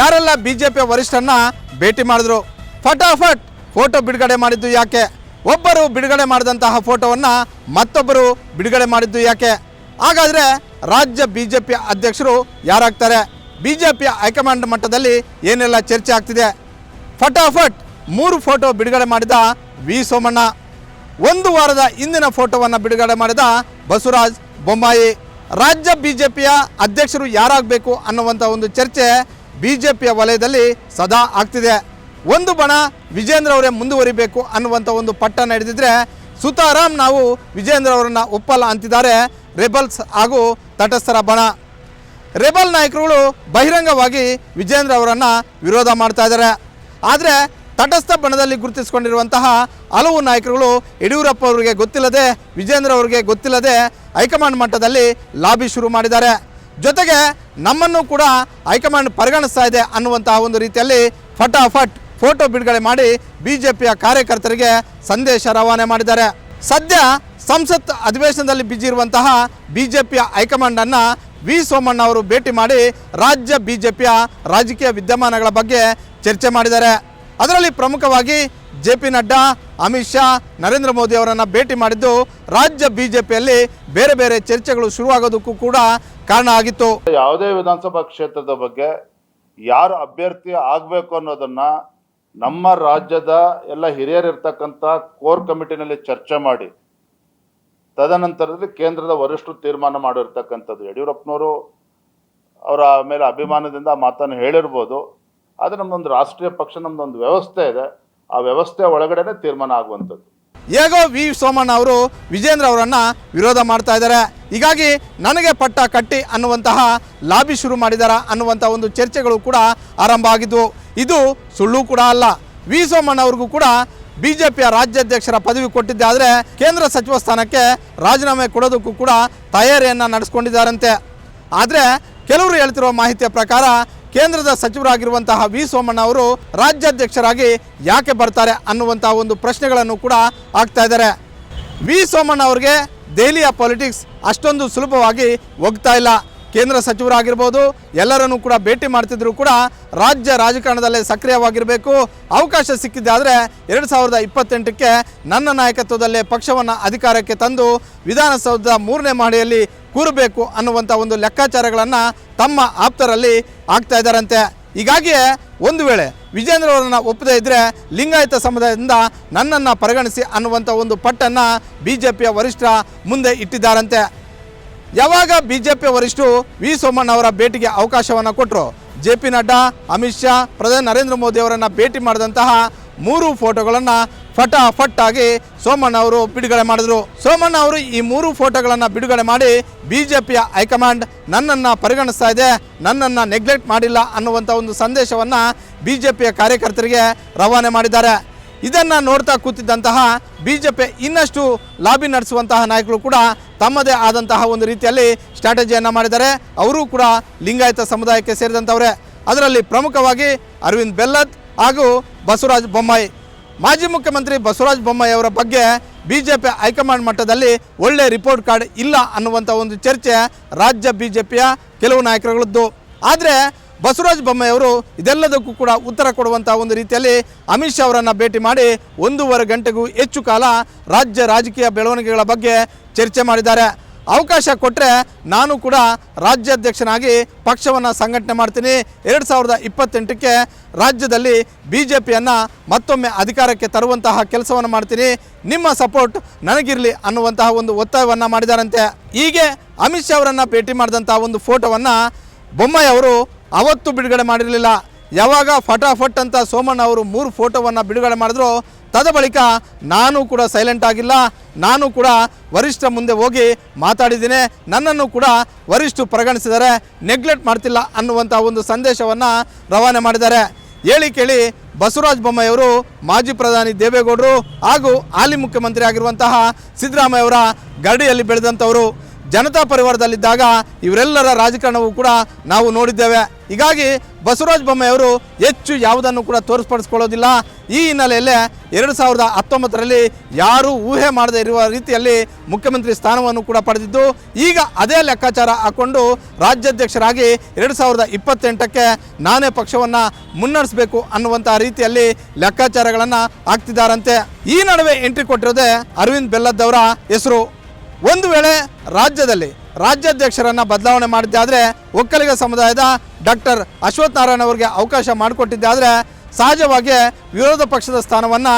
ಯಾರೆಲ್ಲ ಬಿ ಜೆ ಪಿಯ ವರಿಷ್ಠರನ್ನ ಭೇಟಿ ಮಾಡಿದ್ರು? ಫಟಾಫಟ್ ಫೋಟೋ ಬಿಡುಗಡೆ ಮಾಡಿದ್ದು ಯಾಕೆ? ಒಬ್ಬರು ಬಿಡುಗಡೆ ಮಾಡಿದಂತಹ ಫೋಟೋವನ್ನು ಮತ್ತೊಬ್ಬರು ಬಿಡುಗಡೆ ಮಾಡಿದ್ದು ಯಾಕೆ? ಹಾಗಾದರೆ ರಾಜ್ಯ ಬಿ ಜೆ ಪಿ ಅಧ್ಯಕ್ಷರು ಯಾರಾಗ್ತಾರೆ? B J P high command ಮಟ್ಟದಲ್ಲಿ ಏನೆಲ್ಲ ಚರ್ಚೆ ಆಗ್ತಿದೆ? ಫಟಾಫಟ್ ಮೂರು ಫೋಟೋ ಬಿಡುಗಡೆ ಮಾಡಿದ ವಿ ಸೋಮಣ್ಣ. ಒಂದು ವಾರದ ಹಿಂದಿನ ಫೋಟೋವನ್ನು ಬಿಡುಗಡೆ ಮಾಡಿದ ಬಸವರಾಜ್ ಬೊಮ್ಮಾಯಿ. ರಾಜ್ಯ ಬಿ ಜೆ ಪಿಯ ಅಧ್ಯಕ್ಷರು ಯಾರಾಗಬೇಕು ಅನ್ನುವಂಥ ಒಂದು ಚರ್ಚೆ ಬಿ ಜೆ ಪಿಯ ವಲಯದಲ್ಲಿ ಸದಾ ಆಗ್ತಿದೆ. ಒಂದು ಬಣ ವಿಜೇಂದ್ರ ಅವರೇ ಮುಂದುವರಿಬೇಕು ಅನ್ನುವಂಥ ಒಂದು ಪಟ್ಟ ನಡೆದಿದ್ರೆ ಸುತಾರಾಮ್ ನಾವು ವಿಜೇಂದ್ರ ಅವರನ್ನು ಒಪ್ಪಲ್ಲ ಅಂತಿದ್ದಾರೆ. ರೆಬಲ್ಸ್ ಹಾಗೂ ತಟಸ್ಥರ ಬಣ. ರೆಬಲ್ ನಾಯಕರುಗಳು ಬಹಿರಂಗವಾಗಿ ವಿಜೇಂದ್ರ ಅವರನ್ನು ವಿರೋಧ ಮಾಡ್ತಾ ಇದ್ದಾರೆ. ಆದರೆ ತಟಸ್ಥ ಬಣದಲ್ಲಿ ಗುರುತಿಸಿಕೊಂಡಿರುವಂತಹ ಹಲವು ನಾಯಕರುಗಳು ಯಡಿಯೂರಪ್ಪ ಅವರಿಗೆ ಗೊತ್ತಿಲ್ಲದೆ, ವಿಜೇಂದ್ರ ಅವರಿಗೆ ಗೊತ್ತಿಲ್ಲದೆ ಹೈಕಮಾಂಡ್ ಮಟ್ಟದಲ್ಲಿ ಲಾಬಿ ಶುರು ಮಾಡಿದ್ದಾರೆ. ಜೊತೆಗೆ ನಮ್ಮನ್ನು ಕೂಡ ಹೈಕಮಾಂಡ್ ಪರಿಗಣಿಸ್ತಾ ಇದೆ ಅನ್ನುವಂತಹ ಒಂದು ರೀತಿಯಲ್ಲಿ ಫಟಾಫಟ್ ಫೋಟೋ ಬಿಡುಗಡೆ ಮಾಡಿ ಬಿಜೆಪಿಯ ಕಾರ್ಯಕರ್ತರಿಗೆ ಸಂದೇಶ ರವಾನೆ ಮಾಡಿದ್ದಾರೆ. ಸದ್ಯ ಸಂಸತ್ ಅಧಿವೇಶನದಲ್ಲಿ ಇರುವಂತಹ ಬಿಜೆಪಿಯ ಹೈಕಮಾಂಡ್ ಅನ್ನ ವಿ ಸೋಮಣ್ಣ ಅವರು ಭೇಟಿ ಮಾಡಿ ರಾಜ್ಯ ಬಿಜೆಪಿಯ ರಾಜಕೀಯ ವಿದ್ಯಮಾನಗಳ ಬಗ್ಗೆ ಚರ್ಚೆ ಮಾಡಿದ್ದಾರೆ. ಅದರಲ್ಲಿ ಪ್ರಮುಖವಾಗಿ ಜೆ ಪಿ ನಡ್ಡಾ, ಅಮಿತ್ ಶಾ, ನರೇಂದ್ರ ಮೋದಿ ಅವರನ್ನು ಭೇಟಿ ಮಾಡಿದ್ದು ರಾಜ್ಯ ಬಿಜೆಪಿಯಲ್ಲಿ ಬೇರೆ ಬೇರೆ ಚರ್ಚೆಗಳು ಶುರುವಾಗೋದಕ್ಕೂ ಕೂಡ ಕಾರಣ ಆಗಿತ್ತು. ಯಾವುದೇ ವಿಧಾನಸಭಾ ಕ್ಷೇತ್ರದ ಬಗ್ಗೆ ಯಾರು ಅಭ್ಯರ್ಥಿ ಆಗಬೇಕು ಅನ್ನೋದನ್ನ ನಮ್ಮ ರಾಜ್ಯದ ಎಲ್ಲ ಹಿರಿಯರು ಇರ್ತಕ್ಕಂಥ ಕೋರ್ ಕಮಿಟಿನಲ್ಲಿ ಚರ್ಚೆ ಮಾಡಿ, ತದನಂತರದಲ್ಲಿ ಕೇಂದ್ರದ ವರಿಷ್ಠರು ತೀರ್ಮಾನ ಮಾಡಿರ್ತಕ್ಕಂಥದ್ದು. ಯಡಿಯೂರಪ್ಪನವರು ಅವರ ಮೇಲೆ ಅಭಿಮಾನದಿಂದ ಆ ಮಾತನ್ನು ಹೇಳಿರ್ಬೋದು, ಆದರೆ ನಮ್ಮದೊಂದು ರಾಷ್ಟ್ರೀಯ ಪಕ್ಷ ನಮ್ಮದೊಂದು ವ್ಯವಸ್ಥೆ ಇದೆ, ಆ ವ್ಯವಸ್ಥೆ ಒಳಗಡೆನೆ ತೀರ್ಮಾನ ಆಗುವಂಥದ್ದು. ಹೇಗೋ ವಿ. ಸೋಮಣ್ಣ ಅವರು ವಿಜೇಂದ್ರ ಅವರನ್ನು ವಿರೋಧ ಮಾಡ್ತಾ ಇದ್ದಾರೆ. ಹೀಗಾಗಿ ನನಗೆ ಪಟ್ಟ ಕಟ್ಟಿ ಅನ್ನುವಂತಹ ಲಾಬಿ ಶುರು ಮಾಡಿದಾರ ಅನ್ನುವಂಥ ಒಂದು ಚರ್ಚೆಗಳು ಕೂಡ ಆರಂಭ ಆಗಿದ್ವು. ಇದು ಸುಳ್ಳು ಕೂಡ ಅಲ್ಲ. ವಿ ಸೋಮಣ್ಣ ಅವ್ರಿಗೂ ಕೂಡ ಬಿಜೆಪಿಯ ರಾಜ್ಯಾಧ್ಯಕ್ಷರ ಪದವಿ ಕೊಟ್ಟಿದ್ದೆ. ಆದರೆ ಕೇಂದ್ರ ಸಚಿವ ಸ್ಥಾನಕ್ಕೆ ರಾಜೀನಾಮೆ ಕೊಡೋದಕ್ಕೂ ಕೂಡ ತಯಾರಿಯನ್ನು ನಡೆಸ್ಕೊಂಡಿದ್ದಾರಂತೆ. ಆದರೆ ಕೆಲವರು ಹೇಳ್ತಿರುವ ಮಾಹಿತಿಯ ಪ್ರಕಾರ ಕೇಂದ್ರದ ಸಚಿವರಾಗಿರುವಂತಹ ವಿ ಸೋಮಣ್ಣ ಅವರು ರಾಜ್ಯಾಧ್ಯಕ್ಷರಾಗಿ ಯಾಕೆ ಬರ್ತಾರೆ ಅನ್ನುವಂತಹ ಒಂದು ಪ್ರಶ್ನೆಗಳನ್ನು ಕೂಡ ಆಗ್ತಾ ಇದ್ದಾರೆ. ವಿ ಸೋಮಣ್ಣ ಅವರಿಗೆ ದೆಹಲಿಯ ಪಾಲಿಟಿಕ್ಸ್ ಅಷ್ಟೊಂದು ಸುಲಭವಾಗಿ ಹೋಗ್ತಾ ಇಲ್ಲ. ಕೇಂದ್ರ ಸಚಿವರಾಗಿರ್ಬೋದು, ಎಲ್ಲರನ್ನೂ ಕೂಡ ಭೇಟಿ ಮಾಡ್ತಿದ್ರು ಕೂಡ ರಾಜ್ಯ ರಾಜಕಾರಣದಲ್ಲೇ ಸಕ್ರಿಯವಾಗಿರಬೇಕು. ಅವಕಾಶ ಸಿಕ್ಕಿದ್ದೆ ಆದರೆ ಎರಡು ಸಾವಿರದ ಇಪ್ಪತ್ತೆಂಟಕ್ಕೆ ನನ್ನ ನಾಯಕತ್ವದಲ್ಲೇ ಪಕ್ಷವನ್ನು ಅಧಿಕಾರಕ್ಕೆ ತಂದು ವಿಧಾನಸೌಧದ ಮೂರನೇ ಮಹಡಿಯಲ್ಲಿ ಕೂರಬೇಕು ಅನ್ನುವಂಥ ಒಂದು ಲೆಕ್ಕಾಚಾರಗಳನ್ನು ತಮ್ಮ ಆಪ್ತರಲ್ಲಿ ಆಗ್ತಾ ಇದ್ದಾರಂತೆ. ಹೀಗಾಗಿಯೇ ಒಂದು ವೇಳೆ ವಿಜೇಂದ್ರ ಅವರನ್ನು ಒಪ್ಪದೇ ಇದ್ದರೆ ಲಿಂಗಾಯತ ಸಮುದಾಯದಿಂದ ನನ್ನನ್ನು ಪರಿಗಣಿಸಿ ಅನ್ನುವಂಥ ಒಂದು ಪಟ್ಟನ್ನು ಬಿ ಜೆ ಪಿಯ ವರಿಷ್ಠ ಮುಂದೆ ಇಟ್ಟಿದ್ದಾರಂತೆ. ಯಾವಾಗ ಬಿಜೆಪಿ ಜೆ ವರಿಷ್ಠರು ವಿ ಸೋಮಣ್ಣ ಅವರ ಭೇಟಿಗೆ ಅವಕಾಶವನ್ನು ಕೊಟ್ಟರು ಜೆ ಪಿ ನಡ್ಡಾ, ಅಮಿತ್ ಶಾ, ಪ್ರಧಾನಿ ನರೇಂದ್ರ ಮೋದಿ ಅವರನ್ನು ಭೇಟಿ ಮಾಡಿದಂತಹ ಮೂರು ಫೋಟೋಗಳನ್ನು ಫಟಾಫಟ್ಟಾಗಿ ಸೋಮಣ್ಣ ಅವರು ಬಿಡುಗಡೆ ಮಾಡಿದರು. ಸೋಮಣ್ಣ ಅವರು ಈ ಮೂರು ಫೋಟೋಗಳನ್ನು ಬಿಡುಗಡೆ ಮಾಡಿ ಬಿಜೆಪಿಯ ಹೈಕಮಾಂಡ್ ನನ್ನನ್ನು ಪರಿಗಣಿಸ್ತಾ ಇದೆ, ನನ್ನನ್ನು ನೆಗ್ಲೆಕ್ಟ್ ಮಾಡಿಲ್ಲ ಅನ್ನುವಂಥ ಒಂದು ಸಂದೇಶವನ್ನು ಬಿಜೆಪಿಯ ಕಾರ್ಯಕರ್ತರಿಗೆ ರವಾನೆ ಮಾಡಿದ್ದಾರೆ. ಇದನ್ನು ನೋಡ್ತಾ ಕೂತಿದ್ದಂತಹ ಬಿಜೆಪಿ ಇನ್ನಷ್ಟು ಲಾಬಿ ನಡೆಸುವಂತಹ ನಾಯಕರು ಕೂಡ ತಮ್ಮದೇ ಆದಂತಹ ಒಂದು ರೀತಿಯಲ್ಲಿ ಸ್ಟ್ರಾಟಜಿಯನ್ನು ಮಾಡಿದ್ದಾರೆ. ಅವರು ಕೂಡ ಲಿಂಗಾಯತ ಸಮುದಾಯಕ್ಕೆ ಸೇರಿದಂಥವ್ರೆ ಅದರಲ್ಲಿ ಪ್ರಮುಖವಾಗಿ ಅರವಿಂದ್ ಬೆಲ್ಲದ್ ಹಾಗೂ ಬಸವರಾಜ ಬೊಮ್ಮಾಯಿ. ಮಾಜಿ ಮುಖ್ಯಮಂತ್ರಿ ಬಸವರಾಜ ಬೊಮ್ಮಾಯಿ ಅವರ ಬಗ್ಗೆ ಪಿ ಹೈಕಮಾಂಡ್ ಮಟ್ಟದಲ್ಲಿ ಒಳ್ಳೆ ರಿಪೋರ್ಟ್ ಕಾರ್ಡ್ ಇಲ್ಲ ಅನ್ನುವಂಥ ಒಂದು ಚರ್ಚೆ ರಾಜ್ಯ ಬಿಜೆಪಿಯ ಕೆಲವು ನಾಯಕರುಗಳದ್ದು. ಆದರೆ ಬಸವರಾಜ ಬೊಮ್ಮೆಯವರು ಇದೆಲ್ಲದಕ್ಕೂ ಕೂಡ ಉತ್ತರ ಕೊಡುವಂಥ ಒಂದು ರೀತಿಯಲ್ಲಿ ಅಮಿತ್ ಶಾ ಅವರನ್ನು ಭೇಟಿ ಮಾಡಿ ಒಂದೂವರೆ ಗಂಟೆಗೂ ಹೆಚ್ಚು ಕಾಲ ರಾಜ್ಯ ರಾಜಕೀಯ ಬೆಳವಣಿಗೆಗಳ ಬಗ್ಗೆ ಚರ್ಚೆ ಮಾಡಿದ್ದಾರೆ. ಅವಕಾಶ ಕೊಟ್ಟರೆ ನಾನು ಕೂಡ ರಾಜ್ಯಾಧ್ಯಕ್ಷನಾಗಿ ಪಕ್ಷವನ್ನು ಸಂಘಟನೆ ಮಾಡ್ತೀನಿ. ಎರಡು ಸಾವಿರದ ಇಪ್ಪತ್ತೆಂಟಕ್ಕೆ ರಾಜ್ಯದಲ್ಲಿ ಬಿ ಜೆ ಪಿಯನ್ನು ಮತ್ತೊಮ್ಮೆ ಅಧಿಕಾರಕ್ಕೆ ತರುವಂತಹ ಕೆಲಸವನ್ನು ಮಾಡ್ತೀನಿ. ನಿಮ್ಮ ಸಪೋರ್ಟ್ ನನಗಿರಲಿ ಅನ್ನುವಂತಹ ಒಂದು ಒತ್ತಾಯವನ್ನು ಮಾಡಿದಾರಂತೆ. ಹೀಗೆ ಅಮಿತ್ ಶಾ ಅವರನ್ನು ಭೇಟಿ ಮಾಡಿದಂಥ ಒಂದು ಫೋಟೋವನ್ನು ಬೊಮ್ಮಾಯಿ ಅವರು ಅವತ್ತು ಬಿಡುಗಡೆ ಮಾಡಿರಲಿಲ್ಲ. ಯಾವಾಗ ಫಟಾಫಟ್ ಅಂತ ಸೋಮಣ್ಣ ಅವರು ಮೂರು ಫೋಟೋವನ್ನು ಬಿಡುಗಡೆ ಮಾಡಿದ್ರು, ತದ ಬಳಿಕ ನಾನು ಕೂಡ ಸೈಲೆಂಟ್ ಆಗಿಲ್ಲ. ನಾನು ಕೂಡ ವರಿಷ್ಠ ಮುಂದೆ ಹೋಗಿ ಮಾತಾಡಿದ್ದೀನಿ. ನನ್ನನ್ನು ಕೂಡ ವರಿಷ್ಠ ಪರಿಗಣಿಸಿದ್ದಾರೆ ನೆಗ್ಲೆಕ್ಟ್ ಮಾಡ್ತಿಲ್ಲ ಅನ್ನುವಂಥ ಒಂದು ಸಂದೇಶವನ್ನು ರವಾನೆ ಮಾಡಿದ್ದಾರೆ. ಹೇಳಿ ಕೇಳಿ ಬಸವರಾಜ ಬೊಮ್ಮಾಯಿಯವರು ಮಾಜಿ ಪ್ರಧಾನಿ ದೇವೇಗೌಡರು ಹಾಗೂ ಹಾಲಿ ಮುಖ್ಯಮಂತ್ರಿ ಆಗಿರುವಂತಹ ಸಿದ್ದರಾಮಯ್ಯ ಅವರ ಗರಡಿಯಲ್ಲಿ ಬೆಳೆದಂಥವರು. ಜನತಾ ಪರಿವಾರದಲ್ಲಿದ್ದಾಗ ಇವರೆಲ್ಲರ ರಾಜಕಾರಣವೂ ಕೂಡ ನಾವು ನೋಡಿದ್ದೇವೆ. ಹೀಗಾಗಿ ಬಸವರಾಜ ಬೊಮ್ಮೆಯವರು ಹೆಚ್ಚು ಯಾವುದನ್ನು ಕೂಡ ತೋರಿಸ್ಪಡಿಸ್ಕೊಳ್ಳೋದಿಲ್ಲ. ಈ ಹಿನ್ನೆಲೆಯಲ್ಲಿ ಎರಡು ಸಾವಿರದ ಹತ್ತೊಂಬತ್ತರಲ್ಲಿ ಯಾರೂ ಊಹೆ ಮಾಡದೇ ಇರುವ ರೀತಿಯಲ್ಲಿ ಮುಖ್ಯಮಂತ್ರಿ ಸ್ಥಾನವನ್ನು ಕೂಡ ಪಡೆದಿದ್ದು, ಈಗ ಅದೇ ಲೆಕ್ಕಾಚಾರ ಹಾಕ್ಕೊಂಡು ರಾಜ್ಯಾಧ್ಯಕ್ಷರಾಗಿ ಎರಡು ಸಾವಿರದ ಇಪ್ಪತ್ತೆಂಟಕ್ಕೆ ನಾನೇ ಪಕ್ಷವನ್ನು ಮುನ್ನಡೆಸಬೇಕು ಅನ್ನುವಂಥ ರೀತಿಯಲ್ಲಿ ಲೆಕ್ಕಾಚಾರಗಳನ್ನು ಹಾಕ್ತಿದ್ದಾರಂತೆ. ಈ ನಡುವೆ ಎಂಟ್ರಿ ಕೊಟ್ಟಿರೋದೇ ಅರವಿಂದ್ ಬೆಲ್ಲದ್ದವರ ಹೆಸರು. ಒಂದು ವೇಳೆ ರಾಜ್ಯದಲ್ಲಿ ರಾಜ್ಯಾಧ್ಯಕ್ಷರನ್ನು ಬದಲಾವಣೆ ಮಾಡಿದ್ದಾದರೆ ಒಕ್ಕಲಿಗ ಸಮುದಾಯದ ಡಾಕ್ಟರ್ ಅಶ್ವಥ್ ನಾರಾಯಣ ಅವರಿಗೆ ಅವಕಾಶ ಮಾಡಿಕೊಟ್ಟಿದ್ದೆ ಆದರೆ ಸಹಜವಾಗಿ ವಿರೋಧ ಪಕ್ಷದ ಸ್ಥಾನವನ್ನು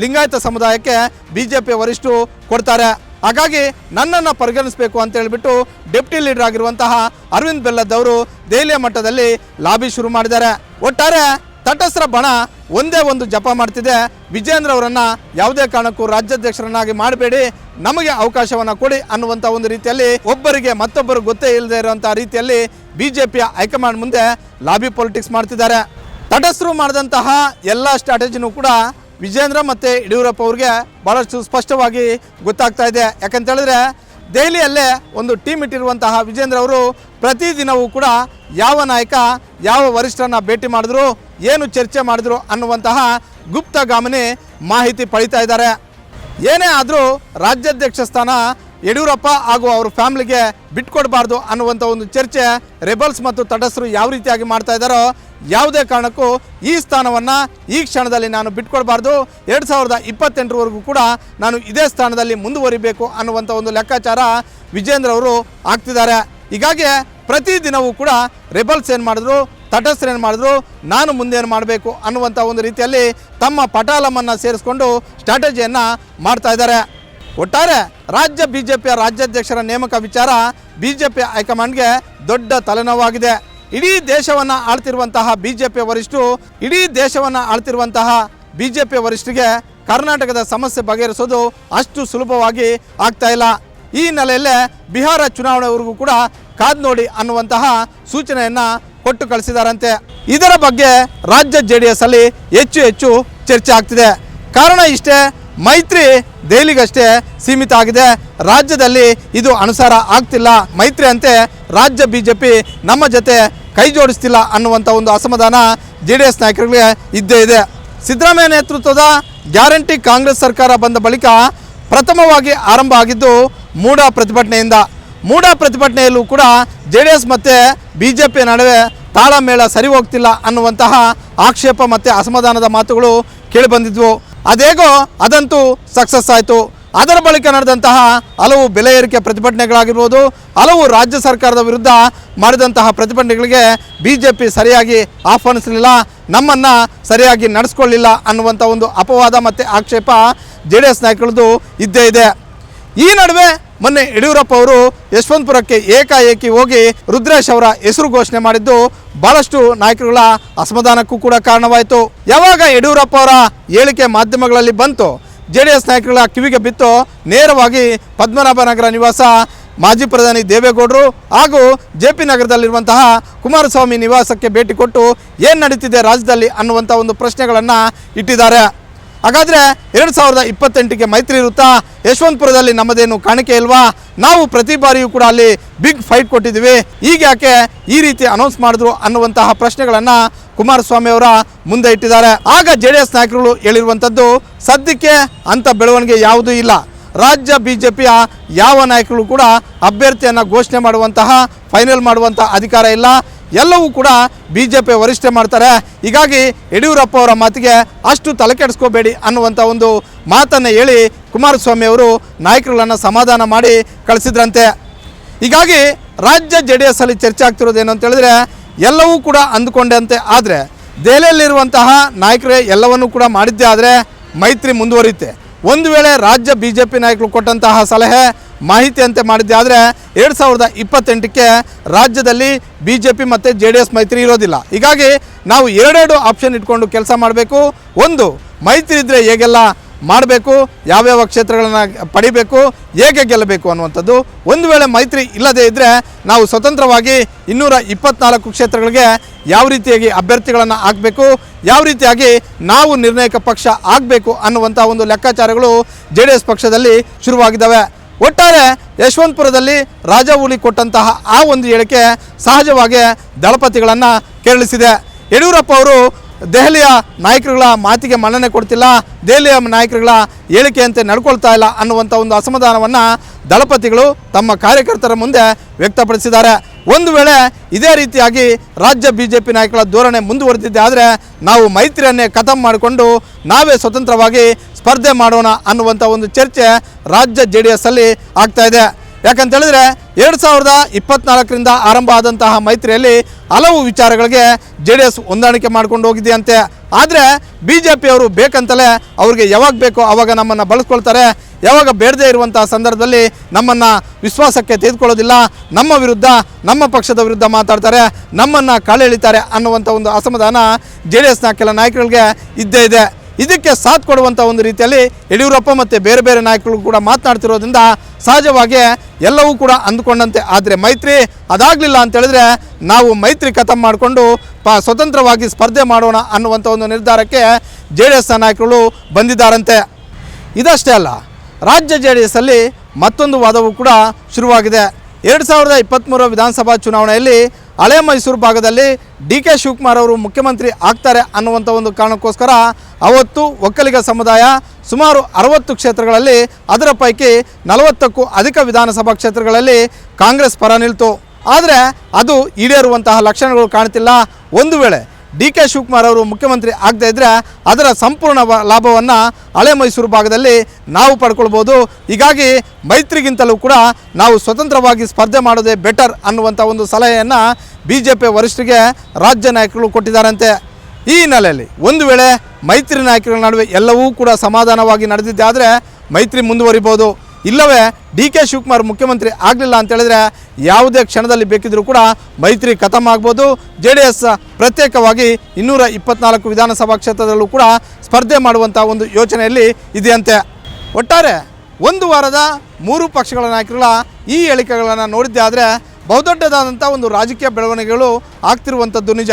ಲಿಂಗಾಯತ ಸಮುದಾಯಕ್ಕೆ ಬಿ ಜೆ ಪಿ ವರಿಷ್ಠರು ಕೊಡ್ತಾರೆ. ಹಾಗಾಗಿ ನನ್ನನ್ನು ಪರಿಗಣಿಸಬೇಕು ಅಂತ ಹೇಳಿಬಿಟ್ಟು ಡೆಪ್ಟಿ ಲೀಡರ್ ಆಗಿರುವಂತಹ ಅರವಿಂದ್ ಬೆಲ್ಲದ್ದವರು ದೆಹಲಿಯ ಮಟ್ಟದಲ್ಲಿ ಲಾಬಿ ಶುರು ಮಾಡಿದ್ದಾರೆ. ಒಟ್ಟಾರೆ ತಟಸ್ಥ ಬಣ ಒಂದೇ ಒಂದು ಜಪ ಮಾಡ್ತಿದೆ. ವಿಜೇಂದ್ರ ಅವರನ್ನು ಯಾವುದೇ ಕಾರಣಕ್ಕೂ ರಾಜ್ಯಾಧ್ಯಕ್ಷರನ್ನಾಗಿ ಮಾಡಬೇಡಿ. ನಮಗೆ ಅವಕಾಶವನ್ನು ಕೊಡಿ ಅನ್ನುವಂಥ ಒಂದು ರೀತಿಯಲ್ಲಿ ಒಬ್ಬರಿಗೆ ಮತ್ತೊಬ್ಬರು ಗೊತ್ತೇ ಇಲ್ಲದೆ ಇರುವಂಥ ರೀತಿಯಲ್ಲಿ ಬಿಜೆಪಿಯ ಹೈಕಮಾಂಡ್ ಮುಂದೆ ಲಾಬಿ ಪೊಲಿಟಿಕ್ಸ್ ಮಾಡ್ತಿದ್ದಾರೆ. ತಟಸ್ಥರು ಮಾಡಿದಂತಹ ಎಲ್ಲ ಸ್ಟ್ರಾಟಜಿನೂ ಕೂಡ ವಿಜೇಂದ್ರ ಮತ್ತು ಯಡಿಯೂರಪ್ಪ ಅವ್ರಿಗೆ ಭಾಳಷ್ಟು ಸ್ಪಷ್ಟವಾಗಿ ಗೊತ್ತಾಗ್ತಾ ಇದೆ. ಯಾಕಂತ ಹೇಳಿದ್ರೆ ದೆಹಲಿಯಲ್ಲೇ ಒಂದು ಟೀಮ್ ಇಟ್ಟಿರುವಂತಹ ವಿಜೇಂದ್ರ ಅವರು ಪ್ರತಿದಿನವೂ ಕೂಡ ಯಾವ ನಾಯಕ, ಯಾವ ವರಿಷ್ಠರನ್ನ ಭೇಟಿ ಮಾಡಿದ್ರು, ಏನು ಚರ್ಚೆ ಮಾಡಿದ್ರು ಅನ್ನುವಂತಹ ಗುಪ್ತಗಾಮನೆ ಮಾಹಿತಿ ಪಡಿತಾ ಇದ್ದಾರೆ. ಏನೇ ಆದರೂ ರಾಜ್ಯಾಧ್ಯಕ್ಷ ಸ್ಥಾನ ಯಡಿಯೂರಪ್ಪ ಹಾಗೂ ಅವ್ರ ಫ್ಯಾಮ್ಲಿಗೆ ಬಿಟ್ಕೊಡ್ಬಾರ್ದು ಅನ್ನುವಂಥ ಒಂದು ಚರ್ಚೆ ರೆಬಲ್ಸ್ ಮತ್ತು ತಟಸ್ಥರು ಯಾವ ರೀತಿಯಾಗಿ ಮಾಡ್ತಾ ಇದ್ದಾರೋ ಯಾವುದೇ ಕಾರಣಕ್ಕೂ ಈ ಸ್ಥಾನವನ್ನು ಈ ಕ್ಷಣದಲ್ಲಿ ನಾನು ಬಿಟ್ಕೊಡ್ಬಾರ್ದು. ಎರಡು ಸಾವಿರದ ಇಪ್ಪತ್ತೆಂಟರವರೆಗೂ ಕೂಡ ನಾನು ಇದೇ ಸ್ಥಾನದಲ್ಲಿ ಮುಂದುವರಿಬೇಕು ಅನ್ನುವಂಥ ಒಂದು ಲೆಕ್ಕಾಚಾರ ವಿಜೇಂದ್ರ ಅವರು ಆಗ್ತಿದ್ದಾರೆ ಹೀಗಾಗಿ ಪ್ರತಿದಿನವೂ ಕೂಡ ರೆಬಲ್ಸ್ ಏನು ಮಾಡಿದ್ರು, ತಟಸ್ಥರು ಏನು ಮಾಡಿದ್ರು, ನಾನು ಮುಂದೇನು ಮಾಡಬೇಕು ಅನ್ನುವಂಥ ಒಂದು ರೀತಿಯಲ್ಲಿ ತಮ್ಮ ಪಟಾಲಮನ್ನು ಸೇರಿಸ್ಕೊಂಡು ಸ್ಟ್ರಾಟಜಿಯನ್ನು ಮಾಡ್ತಾ ಇದ್ದಾರೆ. ಒಟ್ಟಾರೆ ರಾಜ್ಯ ಬಿಜೆಪಿಯ ರಾಜ್ಯಾಧ್ಯಕ್ಷರ ನೇಮಕ ವಿಚಾರ ಬಿಜೆಪಿ ಹೈಕಮಾಂಡ್ಗೆ ದೊಡ್ಡ ತಲೆನೋವಾಗಿದೆ. ಇಡೀ ದೇಶವನ್ನು ಆಳ್ತಿರುವಂತಹ ಬಿಜೆಪಿ ವರಿಷ್ಠರು, ಇಡೀ ದೇಶವನ್ನು ಆಳ್ತಿರುವಂತಹ ಬಿಜೆಪಿ ವರಿಷ್ಠರಿಗೆ ಕರ್ನಾಟಕದ ಸಮಸ್ಯೆ ಬಗೆಹರಿಸೋದು ಅಷ್ಟು ಸುಲಭವಾಗಿ ಆಗ್ತಾ ಇಲ್ಲ. ಈ ಹಿನ್ನೆಲೆಯಲ್ಲೇ ಬಿಹಾರ ಚುನಾವಣೆವರೆಗೂ ಕೂಡ ಕಾದ್ ನೋಡಿ ಅನ್ನುವಂತಹ ಸೂಚನೆಯನ್ನ ಕೊಟ್ಟು ಕಳಿಸಿದಾರಂತೆ. ಇದರ ಬಗ್ಗೆ ರಾಜ್ಯ ಜೆ ಡಿ ಎಸ್ ಅಲ್ಲಿ ಹೆಚ್ಚು ಹೆಚ್ಚು ಚರ್ಚೆ ಆಗ್ತಿದೆ. ಕಾರಣ ಇಷ್ಟೇ, ಮೈತ್ರಿ ದೆಹಲಿಗಷ್ಟೇ ಸೀಮಿತ ಆಗಿದೆ. ರಾಜ್ಯದಲ್ಲಿ ಇದು ಅನುಸಾರ ಆಗ್ತಿಲ್ಲ. ಮೈತ್ರಿ ಅಂತೆ ರಾಜ್ಯ ಬಿಜೆಪಿ ನಮ್ಮ ಜೊತೆ ಕೈ ಜೋಡಿಸ್ತಿಲ್ಲ ಅನ್ನುವಂಥ ಒಂದು ಅಸಮಾಧಾನ ಜೆ ಡಿ ಎಸ್ ನಾಯಕರಿಗೆ ಇದ್ದೇ ಇದೆ. ಸಿದ್ದರಾಮಯ್ಯ ನೇತೃತ್ವದ ಗ್ಯಾರಂಟಿ ಕಾಂಗ್ರೆಸ್ ಸರ್ಕಾರ ಬಂದ ಬಳಿಕ ಪ್ರಥಮವಾಗಿ ಆರಂಭ ಆಗಿದ್ದು ಮೂಡ ಪ್ರತಿಭಟನೆಯಿಂದ. ಮೂಡ ಪ್ರತಿಭಟನೆಯಲ್ಲೂ ಕೂಡ ಜೆ ಡಿ ಎಸ್ ಮತ್ತು ಬಿ ಜೆ ಪಿ ನಡುವೆ ತಾಳಮೇಳ ಸರಿ ಹೋಗ್ತಿಲ್ಲ ಅನ್ನುವಂತಹ ಆಕ್ಷೇಪ ಮತ್ತು ಅಸಮಾಧಾನದ ಮಾತುಗಳು ಕೇಳಿಬಂದಿದ್ವು ಅದೇಗೋ ಅದಂತೂ ಸಕ್ಸಸ್ ಆಯಿತು. ಅದರ ಬಳಿಕ ನಡೆದಂತಹ ಹಲವು ಬೆಲೆ ಏರಿಕೆ ಪ್ರತಿಭಟನೆಗಳಾಗಿರ್ಬೋದು, ಹಲವು ರಾಜ್ಯ ಸರ್ಕಾರದ ವಿರುದ್ಧ ಮಾಡಿದಂತಹ ಪ್ರತಿಭಟನೆಗಳಿಗೆ ಬಿ ಜೆ ಪಿ ಸರಿಯಾಗಿ ಆಹ್ವಾನಿಸಲಿಲ್ಲ, ನಮ್ಮನ್ನು ಸರಿಯಾಗಿ ನಡೆಸ್ಕೊಳ್ಳಿಲ್ಲ ಅನ್ನುವಂಥ ಒಂದು ಅಪವಾದ ಮತ್ತು ಆಕ್ಷೇಪ ಜೆ ಡಿ ಎಸ್ ನಾಯಕರದ್ದು ಇದ್ದೇ ಇದೆ. ಈ ನಡುವೆ ಮೊನ್ನೆ ಯಡಿಯೂರಪ್ಪ ಅವರು ಯಶವಂತಪುರಕ್ಕೆ ಏಕಾಏಕಿ ಹೋಗಿ ರುದ್ರೇಶ್ ಅವರ ಹೆಸರು ಘೋಷಣೆ ಮಾಡಿದ್ದು ಬಹಳಷ್ಟು ನಾಯಕರುಗಳ ಅಸಮಾಧಾನಕ್ಕೂ ಕೂಡ ಕಾರಣವಾಯಿತು. ಯಾವಾಗ ಯಡಿಯೂರಪ್ಪ ಅವರ ಹೇಳಿಕೆ ಮಾಧ್ಯಮಗಳಲ್ಲಿ ಬಂತು ಜೆ ಡಿ ಎಸ್ ನಾಯಕರುಗಳ ಕಿವಿಗೆ ಬಿತ್ತು. ನೇರವಾಗಿ ಪದ್ಮನಾಭನಗರ ನಿವಾಸ ಮಾಜಿ ಪ್ರಧಾನಿ ದೇವೇಗೌಡರು ಹಾಗೂ ಜೆ ಪಿ ನಗರದಲ್ಲಿರುವಂತಹ ಕುಮಾರಸ್ವಾಮಿ ನಿವಾಸಕ್ಕೆ ಭೇಟಿ ಕೊಟ್ಟು ಏನು ನಡೀತಿದೆ ರಾಜ್ಯದಲ್ಲಿ ಅನ್ನುವಂಥ ಒಂದು ಪ್ರಶ್ನೆಗಳನ್ನು ಇಟ್ಟಿದ್ದಾರೆ. ಹಾಗಾದರೆ ಎರಡು ಸಾವಿರದ ಇಪ್ಪತ್ತೆಂಟಿಗೆ ಮೈತ್ರಿ ಇರುತ್ತಾ? ಯಶವಂತಪುರದಲ್ಲಿ ನಮ್ಮದೇನು ಕಾಣಿಕೆ ಇಲ್ವಾ? ನಾವು ಪ್ರತಿ ಬಾರಿಯೂ ಕೂಡ ಅಲ್ಲಿ ಬಿಗ್ ಫೈಟ್ ಕೊಟ್ಟಿದ್ದೀವಿ. ಈಗ ಯಾಕೆ ಈ ರೀತಿ ಅನೌನ್ಸ್ ಮಾಡಿದ್ರು ಅನ್ನುವಂತಹ ಪ್ರಶ್ನೆಗಳನ್ನು ಕುಮಾರಸ್ವಾಮಿ ಅವರ ಮುಂದೆ ಇಟ್ಟಿದ್ದಾರೆ. ಆಗ ಜೆ ಡಿ ಎಸ್ ನಾಯಕರುಗಳು ಹೇಳಿರುವಂಥದ್ದು, ಸದ್ಯಕ್ಕೆ ಅಂಥ ಬೆಳವಣಿಗೆ ಯಾವುದೂ ಇಲ್ಲ. ರಾಜ್ಯ ಬಿ ಜೆ ಪಿಯ ಯಾವ ನಾಯಕರು ಕೂಡ ಅಭ್ಯರ್ಥಿಯನ್ನು ಘೋಷಣೆ ಮಾಡುವಂತಹ ಫೈನಲ್ ಮಾಡುವಂಥ ಅಧಿಕಾರ ಇಲ್ಲ. ಎಲ್ಲವೂ ಕೂಡ ಬಿ ಜೆ ಪಿ ವರಿಷ್ಠ ಮಾಡ್ತಾರೆ. ಹೀಗಾಗಿ ಯಡಿಯೂರಪ್ಪ ಅವರ ಮಾತಿಗೆ ಅಷ್ಟು ತಲೆ ಕೆಡಿಸ್ಕೋಬೇಡಿ ಅನ್ನುವಂಥ ಒಂದು ಮಾತನ್ನು ಹೇಳಿ ಕುಮಾರಸ್ವಾಮಿ ಅವರು ನಾಯಕರುಗಳನ್ನು ಸಮಾಧಾನ ಮಾಡಿ ಕಳಿಸಿದ್ರಂತೆ. ಹೀಗಾಗಿ ರಾಜ್ಯ ಜೆ ಡಿ ಎಸ್ ಅಲ್ಲಿ ಚರ್ಚೆ ಆಗ್ತಿರೋದೇನು ಅಂತ ಹೇಳಿದ್ರೆ ಎಲ್ಲವೂ ಕೂಡ ಅಂದುಕೊಂಡಂತೆ. ಆದರೆ, ದೆಹಲಿಯಲ್ಲಿರುವಂತಹ ನಾಯಕರೇ ಎಲ್ಲವನ್ನೂ ಕೂಡ ಮಾಡಿದ್ದೇ, ಆದರೆ ಮೈತ್ರಿ ಮುಂದುವರಿಯುತ್ತೆ. ಒಂದು ವೇಳೆ ರಾಜ್ಯ ಬಿ ಜೆ ಪಿ ನಾಯಕರು ಕೊಟ್ಟಂತಹ ಸಲಹೆ ಮಾಹಿತಿಯಂತೆ ಮಾಡಿದ್ದೆ, ಆದರೆ ಎರಡು ಸಾವಿರದ ಇಪ್ಪತ್ತೆಂಟಕ್ಕೆ ರಾಜ್ಯದಲ್ಲಿ ಬಿ ಜೆ ಪಿ ಮತ್ತು ಜೆ ಡಿ ಎಸ್ ಮೈತ್ರಿ ಇರೋದಿಲ್ಲ. ಹೀಗಾಗಿ ನಾವು ಎರಡೆರಡು ಆಪ್ಷನ್ ಇಟ್ಕೊಂಡು ಕೆಲಸ ಮಾಡಬೇಕು. ಒಂದು, ಮೈತ್ರಿ ಇದ್ದರೆ ಹೇಗೆಲ್ಲ ಮಾಡಬೇಕು, ಯಾವ್ಯಾವ ಕ್ಷೇತ್ರಗಳನ್ನು ಪಡಿಬೇಕು, ಹೇಗೆ ಗೆಲ್ಲಬೇಕು ಅನ್ನುವಂಥದ್ದು ಒಂದು ವೇಳೆ ಮೈತ್ರಿ ಇಲ್ಲದೇ ಇದ್ದರೆ ನಾವು ಸ್ವತಂತ್ರವಾಗಿ ಇನ್ನೂರ ಇಪ್ಪತ್ನಾಲ್ಕು ಕ್ಷೇತ್ರಗಳಿಗೆ ಯಾವ ರೀತಿಯಾಗಿ ಅಭ್ಯರ್ಥಿಗಳನ್ನು ಹಾಕಬೇಕು, ಯಾವ ರೀತಿಯಾಗಿ ನಾವು ನಿರ್ಣಾಯಕ ಪಕ್ಷ ಆಗಬೇಕು ಅನ್ನುವಂಥ ಒಂದು ಲೆಕ್ಕಾಚಾರಗಳು ಜೆ ಪಕ್ಷದಲ್ಲಿ ಶುರುವಾಗಿದ್ದಾವೆ. ಒಟ್ಟಾರೆ ಯಶವಂತಪುರದಲ್ಲಿ ರಾಜಾವೂಲಿ ಕೊಟ್ಟಂತಹ ಆ ಒಂದು ಹೇಳಿಕೆ ಸಹಜವಾಗಿ ದಳಪತಿಗಳನ್ನು ಕೆರಳಿಸಿದೆ. ಯಡಿಯೂರಪ್ಪ ಅವರು ದೆಹಲಿಯ ನಾಯಕರುಗಳ ಮಾತಿಗೆ ಮನ್ನಣೆ ಕೊಡ್ತಿಲ್ಲ, ದೆಹಲಿಯ ನಾಯಕರುಗಳ ಹೇಳಿಕೆಯಂತೆ ನಡ್ಕೊಳ್ತಾ ಇಲ್ಲ ಅನ್ನುವಂಥ ಒಂದು ಅಸಮಾಧಾನವನ್ನು ದಳಪತಿಗಳು ತಮ್ಮ ಕಾರ್ಯಕರ್ತರ ಮುಂದೆ ವ್ಯಕ್ತಪಡಿಸಿದ್ದಾರೆ. ಒಂದು ವೇಳೆ ಇದೇ ರೀತಿಯಾಗಿ ರಾಜ್ಯ ಬಿ ಜೆ ಪಿ ನಾಯಕರ ಧೋರಣೆ ಮುಂದುವರೆದಿದ್ದೆ ಆದರೆ ನಾವು ಮೈತ್ರಿಯನ್ನೇ ಖತಮ್ ಮಾಡಿಕೊಂಡು ನಾವೇ ಸ್ವತಂತ್ರವಾಗಿ ಸ್ಪರ್ಧೆ ಮಾಡೋಣ ಅನ್ನುವಂಥ ಒಂದು ಚರ್ಚೆ ರಾಜ್ಯ ಜೆ ಡಿ ಎಸ್ ಅಲ್ಲಿ ಆಗ್ತಾ ಇದೆ ಯಾಕಂತ ಹೇಳಿದ್ರೆ ಎರಡು ಸಾವಿರದ ಇಪ್ಪತ್ನಾಲ್ಕರಿಂದ ಆರಂಭ ಆದಂತಹ ಮೈತ್ರಿಯಲ್ಲಿ ಹಲವು ವಿಚಾರಗಳಿಗೆ ಜೆ ಡಿ ಎಸ್ ಹೊಂದಾಣಿಕೆ ಮಾಡ್ಕೊಂಡು ಹೋಗಿದೆಯಂತೆ. ಆದರೆ ಬಿ ಜೆ ಪಿಯವರು ಬೇಕಂತಲೇ ಅವ್ರಿಗೆ ಯಾವಾಗ ಬೇಕೋ ಆವಾಗ ನಮ್ಮನ್ನು ಬಳಸ್ಕೊಳ್ತಾರೆ. ಯಾವಾಗ ಬೇಡದೇ ಇರುವಂತಹ ಸಂದರ್ಭದಲ್ಲಿ ನಮ್ಮನ್ನು ವಿಶ್ವಾಸಕ್ಕೆ ತೆಗೆದುಕೊಳ್ಳೋದಿಲ್ಲ. ನಮ್ಮ ವಿರುದ್ಧ, ನಮ್ಮ ಪಕ್ಷದ ವಿರುದ್ಧ ಮಾತಾಡ್ತಾರೆ. ನಮ್ಮನ್ನು ಕಾಳೆಳಿತಾರೆ ಅನ್ನುವಂಥ ಒಂದು ಅಸಮಾಧಾನ ಜೆ ಡಿ ಎಸ್ನ ಕೆಲ ನಾಯಕರುಗಳಿಗೆ ಇದ್ದೇ ಇದೆ. ಇದಕ್ಕೆ ಸಾಥ್ ಕೊಡುವಂಥ ಒಂದು ರೀತಿಯಲ್ಲಿ ಯಡಿಯೂರಪ್ಪ ಮತ್ತು ಬೇರೆ ಬೇರೆ ನಾಯಕರು ಕೂಡ ಮಾತನಾಡ್ತಿರೋದ್ರಿಂದ ಸಹಜವಾಗಿ ಎಲ್ಲವೂ ಕೂಡ ಅಂದುಕೊಂಡಂತೆ. ಆದರೆ ಮೈತ್ರಿ ಅದಾಗಲಿಲ್ಲ ಅಂತೇಳಿದ್ರೆ ನಾವು ಮೈತ್ರಿ ಖತಮ್ ಮಾಡಿಕೊಂಡು ಪ ಸ್ವತಂತ್ರವಾಗಿ ಸ್ಪರ್ಧೆ ಮಾಡೋಣ ಅನ್ನುವಂಥ ಒಂದು ನಿರ್ಧಾರಕ್ಕೆ ಜೆ ಡಿ ಎಸ್ನ ನಾಯಕರು ಬಂದಿದ್ದಾರಂತೆ. ಇದಷ್ಟೇ ಅಲ್ಲ, ರಾಜ್ಯ ಜೆ ಡಿ ಎಸ್ ಅಲ್ಲಿ ಮತ್ತೊಂದು ವಾದವು ಕೂಡ ಶುರುವಾಗಿದೆ. ಎರಡು ಸಾವಿರದ ಇಪ್ಪತ್ತ್ಮೂರ ವಿಧಾನಸಭಾ ಚುನಾವಣೆಯಲ್ಲಿ ಹಳೆ ಮೈಸೂರು ಭಾಗದಲ್ಲಿ ಡಿ ಕೆ ಶಿವಕುಮಾರ್ ಅವರು ಮುಖ್ಯಮಂತ್ರಿ ಆಗ್ತಾರೆ ಅನ್ನುವಂಥ ಒಂದು ಕಾರಣಕ್ಕೋಸ್ಕರ ಅವತ್ತು ಒಕ್ಕಲಿಗ ಸಮುದಾಯ ಸುಮಾರು ಅರವತ್ತು ಕ್ಷೇತ್ರಗಳಲ್ಲಿ ಅದರ ಪೈಕಿ ನಲವತ್ತಕ್ಕೂ ಅಧಿಕ ವಿಧಾನಸಭಾ ಕ್ಷೇತ್ರಗಳಲ್ಲಿ ಕಾಂಗ್ರೆಸ್ ಪರ ನಿಲ್ತು. ಆದರೆ ಅದು ಈಡೇರುವಂತಹ ಲಕ್ಷಣಗಳು ಕಾಣ್ತಿಲ್ಲ. ಒಂದು ವೇಳೆ ಡಿ ಕೆ ಶಿವಕುಮಾರ್ ಅವರು ಮುಖ್ಯಮಂತ್ರಿ ಆಗ್ತಾ ಇದ್ದರೆ ಅದರ ಸಂಪೂರ್ಣ ಲಾಭವನ್ನು ಹಳೆ ಮೈಸೂರು ಭಾಗದಲ್ಲಿ ನಾವು ಪಡ್ಕೊಳ್ಬೋದು. ಹೀಗಾಗಿ ಮೈತ್ರಿಗಿಂತಲೂ ಕೂಡ ನಾವು ಸ್ವತಂತ್ರವಾಗಿ ಸ್ಪರ್ಧೆ ಮಾಡೋದೇ ಬೆಟರ್ ಅನ್ನುವಂಥ ಒಂದು ಸಲಹೆಯನ್ನು ಬಿ ಜೆ ಪಿ ವರಿಷ್ಠರಿಗೆ ರಾಜ್ಯ ನಾಯಕರು ಕೊಟ್ಟಿದ್ದಾರಂತೆ. ಈ ಹಿನ್ನೆಲೆಯಲ್ಲಿ ಒಂದು ವೇಳೆ ಮೈತ್ರಿ ನಾಯಕರ ನಡುವೆ ಎಲ್ಲವೂ ಕೂಡ ಸಮಾಧಾನವಾಗಿ ನಡೆದಿದ್ದೆ ಆದರೆ ಮೈತ್ರಿ ಮುಂದುವರಿಬೋದು. ಇಲ್ಲವೇ ಡಿ ಕೆ ಶಿವಕುಮಾರ್ ಮುಖ್ಯಮಂತ್ರಿ ಆಗಲಿಲ್ಲ ಅಂತ ಹೇಳಿದ್ರೆ ಯಾವುದೇ ಕ್ಷಣದಲ್ಲಿ ಬೇಕಿದ್ರೂ ಕೂಡ ಮೈತ್ರಿ ಖತಮ್ ಆಗ್ಬೋದು. ಜೆ ಡಿ ಎಸ್ ಪ್ರತ್ಯೇಕವಾಗಿ ಇನ್ನೂರ ಇಪ್ಪತ್ನಾಲ್ಕು ವಿಧಾನಸಭಾ ಕ್ಷೇತ್ರದಲ್ಲೂ ಕೂಡ ಸ್ಪರ್ಧೆ ಮಾಡುವಂಥ ಒಂದು ಯೋಚನೆಯಲ್ಲಿ ಇದೆಯಂತೆ. ಒಟ್ಟಾರೆ ಒಂದು ವಾರದ ಮೂರು ಪಕ್ಷಗಳ ನಾಯಕರುಗಳ ಈ ಹೇಳಿಕೆಗಳನ್ನು ನೋಡಿದ್ದೆ ಆದರೆ ಬಹುದೊಡ್ಡದಾದಂಥ ಒಂದು ರಾಜಕೀಯ ಬೆಳವಣಿಗೆಗಳು ಆಗ್ತಿರುವಂಥದ್ದು ನಿಜ.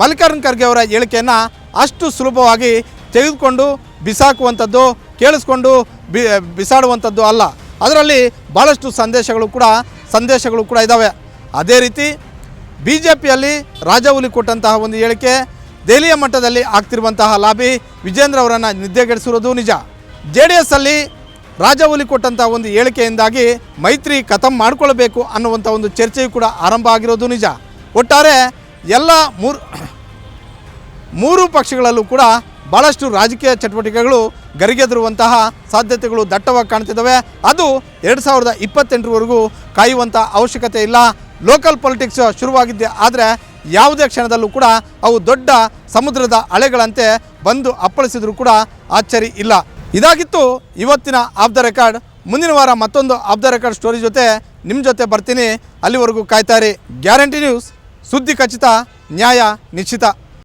ಮಲ್ಲಿಕಾರ್ಜುನ್ ಖರ್ಗೆ ಅವರ ಹೇಳಿಕೆಯನ್ನು ಅಷ್ಟು ಸುಲಭವಾಗಿ ತೆಗೆದುಕೊಂಡು ಬಿಸಾಕುವಂಥದ್ದು, ಕೇಳಿಸ್ಕೊಂಡು ಬಿ ಬಿಸಾಡುವಂಥದ್ದು ಅಲ್ಲ. ಅದರಲ್ಲಿ ಭಾಳಷ್ಟು ಸಂದೇಶಗಳು ಕೂಡ ಸಂದೇಶಗಳು ಕೂಡ ಇದ್ದಾವೆ ಅದೇ ರೀತಿ ಬಿ ಜೆ ಪಿಯಲ್ಲಿ ರಾಜವುಲಿ ಕೊಟ್ಟಂತಹ ಒಂದು ಹೇಳಿಕೆ ದೆಹಲಿಯ ಮಟ್ಟದಲ್ಲಿ ಆಗ್ತಿರುವಂತಹ ಲಾಬಿ ವಿಜೇಂದ್ರ ಅವರನ್ನು ನಿದ್ದೆಗೆಡಿಸಿರೋದು ನಿಜ. ಜೆ ಡಿ ಎಸ್ಸಲ್ಲಿ ರಾಜಹುಲಿ ಕೊಟ್ಟಂತಹ ಒಂದು ಹೇಳಿಕೆಯಿಂದಾಗಿ ಮೈತ್ರಿ ಖತಮ್ ಮಾಡಿಕೊಳ್ಬೇಕು ಅನ್ನುವಂಥ ಒಂದು ಚರ್ಚೆಯು ಕೂಡ ಆರಂಭ ಆಗಿರೋದು ನಿಜ. ಒಟ್ಟಾರೆ ಎಲ್ಲ ಮೂರು ಮೂರು ಪಕ್ಷಗಳಲ್ಲೂ ಕೂಡ ಭಾಳಷ್ಟು ರಾಜಕೀಯ ಚಟುವಟಿಕೆಗಳು ಗರಿಗೆದರುವಂತಹ ಸಾಧ್ಯತೆಗಳು ದಟ್ಟವಾಗಿ ಕಾಣ್ತಿದ್ದಾವೆ. ಅದು ಎರಡು ಸಾವಿರದ ಇಪ್ಪತ್ತೆಂಟರವರೆಗೂ ಕಾಯುವಂಥ ಅವಶ್ಯಕತೆ ಇಲ್ಲ. ಲೋಕಲ್ ಪೊಲಿಟಿಕ್ಸ್ ಶುರುವಾಗಿದ್ದೆ ಆದರೆ ಯಾವುದೇ ಕ್ಷಣದಲ್ಲೂ ಕೂಡ ಅವು ದೊಡ್ಡ ಸಮುದ್ರದ ಅಲೆಗಳಂತೆ ಬಂದು ಅಪ್ಪಳಿಸಿದರೂ ಕೂಡ ಆಶ್ಚರ್ಯ ಇಲ್ಲ. ಇದಾಗಿತ್ತು ಇವತ್ತಿನ ಆಫ್ ದ ರೆಕಾರ್ಡ್. ಮುಂದಿನ ವಾರ ಮತ್ತೊಂದು ಆಫ್ ದ ರೆಕಾರ್ಡ್ ಸ್ಟೋರಿ ಜೊತೆ ನಿಮ್ಮ ಜೊತೆ ಬರ್ತೀನಿ. ಅಲ್ಲಿವರೆಗೂ ಕಾಯ್ತಾರೆ ಗ್ಯಾರಂಟಿ ನ್ಯೂಸ್. ಸುದ್ದಿ ಖಚಿತ, ನ್ಯಾಯ ನಿಶ್ಚಿತ.